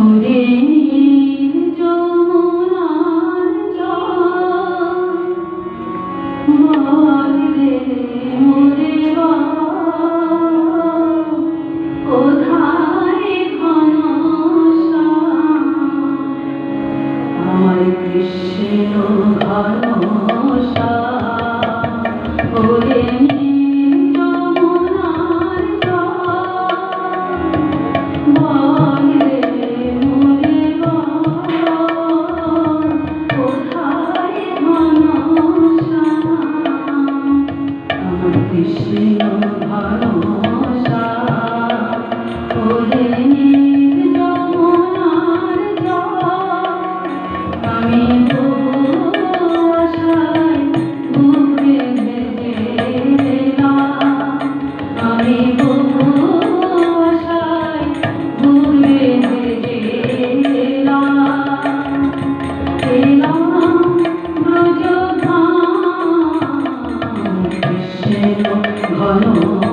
ওরে you are Oh.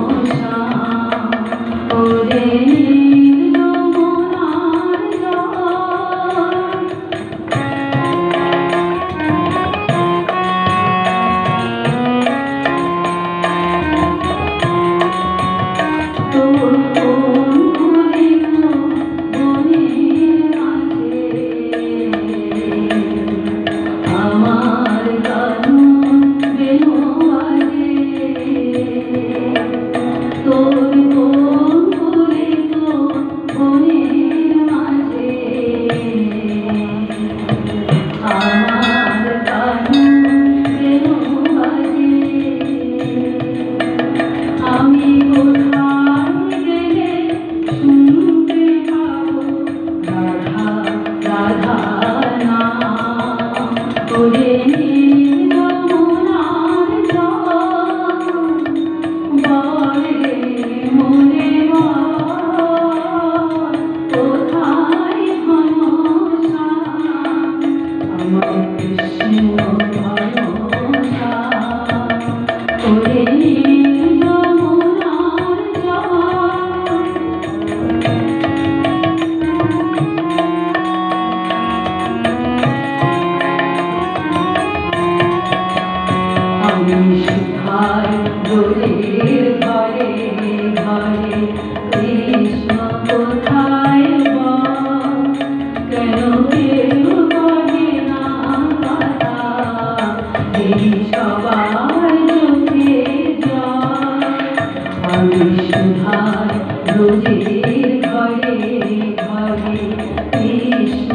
麻辣 সুধার রোজের ঘরে ঘরে কৃষ্ণ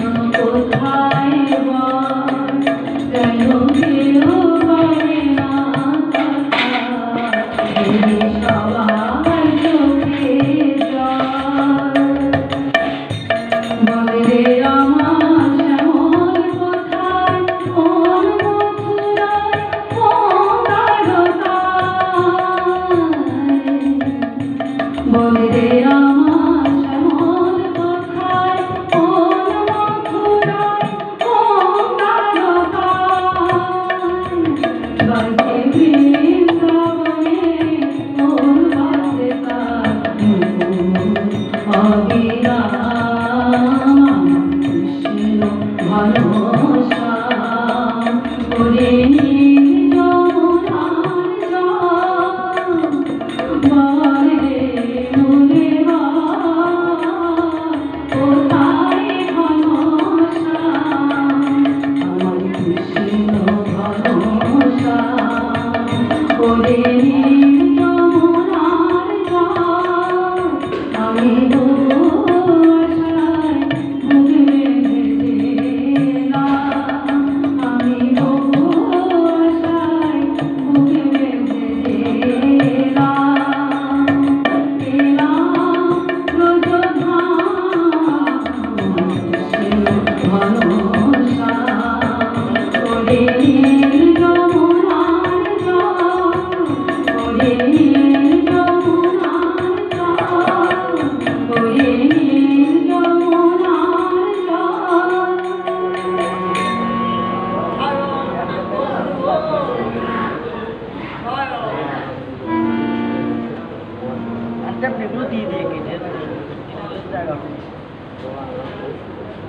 দিয়ে দিয়ে কেটে